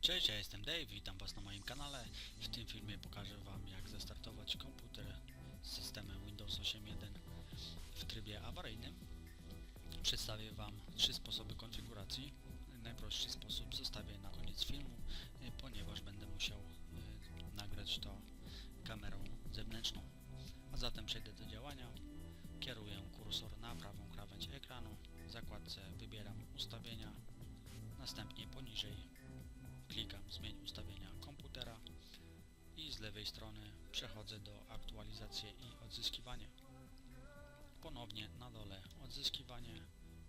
Cześć, ja jestem Dave, witam Was na moim kanale. W tym filmie pokażę Wam jak zastartować komputer z systemem Windows 8.1 w trybie awaryjnym. Przedstawię Wam trzy sposoby konfiguracji. Najprostszy sposób zostawię na koniec filmu, y, ponieważ będę musiał y, nagrać to kamerą zewnętrzną. A zatem przejdę do działania. Kieruję kursor na prawą krawędź ekranu. W zakładce wybieram ustawienia. Następnie poniżej przechodzę do aktualizacje i odzyskiwanie. Ponownie na dole odzyskiwanie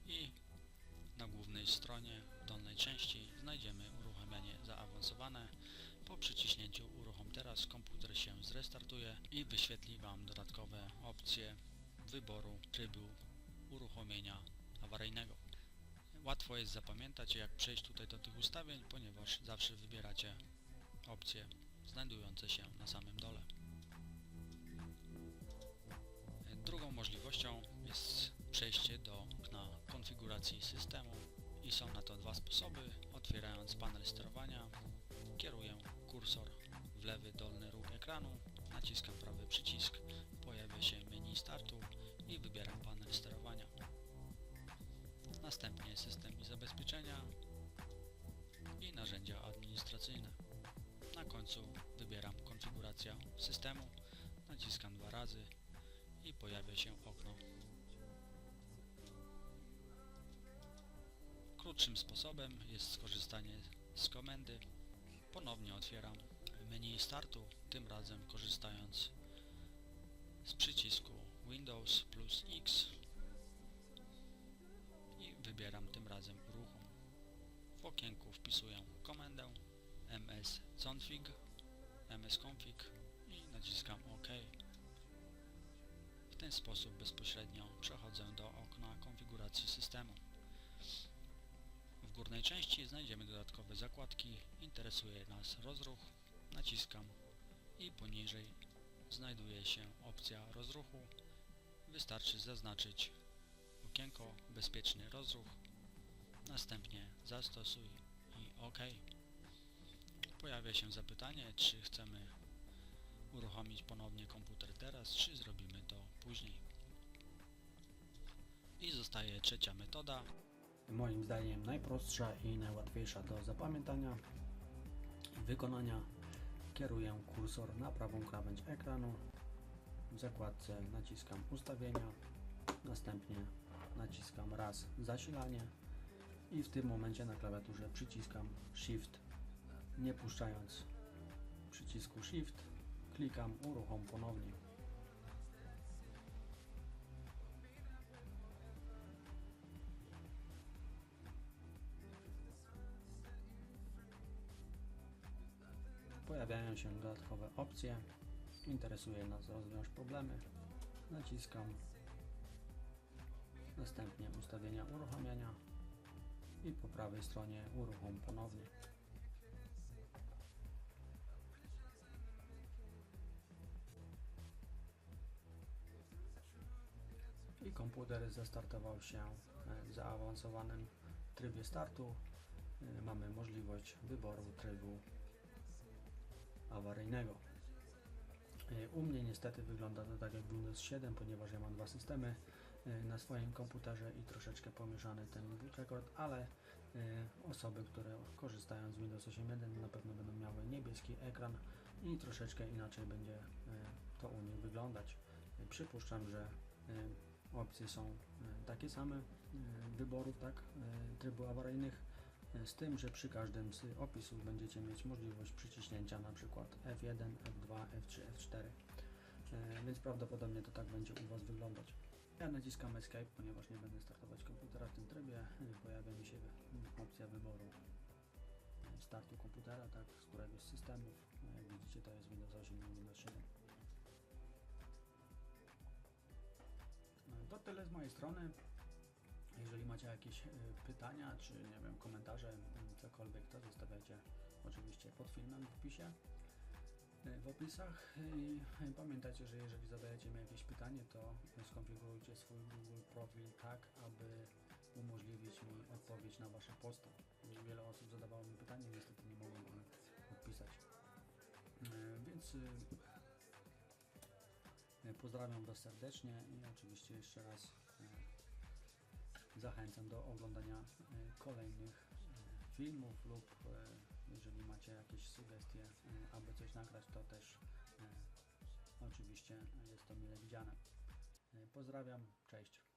i na głównej stronie w dolnej części znajdziemy uruchamianie zaawansowane. Po przyciśnięciu uruchom teraz komputer się zrestartuje i wyświetli Wam dodatkowe opcje wyboru trybu uruchomienia awaryjnego. Łatwo jest zapamiętać jak przejść tutaj do tych ustawień, ponieważ zawsze wybieracie opcje znajdujące się na samym dole. Drugą możliwością jest przejście do okna konfiguracji systemu i są na to dwa sposoby. Otwierając panel sterowania kieruję kursor w lewy dolny róg ekranu, naciskam prawy przycisk, pojawia się menu startu i wybieram panel sterowania następnie system i zabezpieczenia i narzędzia administracyjne. Na końcu wybieram konfiguracja systemu, naciskam dwa razy pojawia się okno. Krótszym sposobem jest skorzystanie z komendy. Ponownie otwieram menu startu, tym razem korzystając z przycisku Windows plus X i wybieram tym razem uruchom. W okienku wpisuję komendę msconfig msconfig i naciskam OK. Ten sposób bezpośrednio przechodzę do okna konfiguracji systemu. W górnej części znajdziemy dodatkowe zakładki. Interesuje nas rozruch. Naciskam i poniżej znajduje się opcja rozruchu. Wystarczy zaznaczyć okienko bezpieczny rozruch, następnie zastosuj i OK. Pojawia się zapytanie, czy chcemy uruchomić ponownie komputer teraz, czy zrobimy to później. I zostaje trzecia metoda. Moim zdaniem najprostsza i najłatwiejsza do zapamiętania wykonania. Kieruję kursor na prawą krawędź ekranu. W zakładce naciskam ustawienia, następnie naciskam raz zasilanie i w tym momencie na klawiaturze przyciskam Shift nie puszczając przycisku Shift klikam uruchom ponownie. Pojawiają się dodatkowe opcje. Interesuje nas rozwiąż problemy. Naciskam. Następnie ustawienia uruchamiania. I po prawej stronie uruchom ponownie. I komputer zastartował się e, w zaawansowanym trybie startu. E, Mamy możliwość wyboru trybu awaryjnego. E, U mnie niestety wygląda to tak jak Windows 7, ponieważ ja mam dwa systemy na swoim komputerze i troszeczkę pomieszany ten boot record, ale osoby, które korzystają z Windows 8.1 na pewno będą miały niebieski ekran i troszeczkę inaczej będzie to u nich wyglądać. Przypuszczam, że opcje są e, takie same e, wyborów tak, e, trybu awaryjnych z tym, że przy każdym z opisów będziecie mieć możliwość przyciśnięcia przykład F1, F2, F3, F4 e, więc prawdopodobnie to tak będzie u Was wyglądać. Ja naciskam Escape, ponieważ nie będę startować komputera w tym trybie. Pojawia mi się opcja wyboru startu komputera, tak, z któregoś z systemów. Jak widzicie to jest Windows 8 i Windows tyle z mojej strony. Jeżeli macie jakieś e, pytania, czy nie wiem, komentarze, cokolwiek, to zostawiajcie oczywiście pod filmem w opisie, e, w opisach. E, I pamiętajcie, że jeżeli zadajecie mi jakieś pytanie, to skonfigurujcie swój Google profil tak, aby umożliwić mi odpowiedź na Wasze posty. Wiele osób zadawało mi pytanie, niestety nie mogłem one odpisać. Więc pozdrawiam Was serdecznie i oczywiście jeszcze raz y, zachęcam do oglądania y, kolejnych y, filmów lub jeżeli macie jakieś sugestie, aby coś nagrać, to też oczywiście jest to mile widziane. Pozdrawiam, cześć.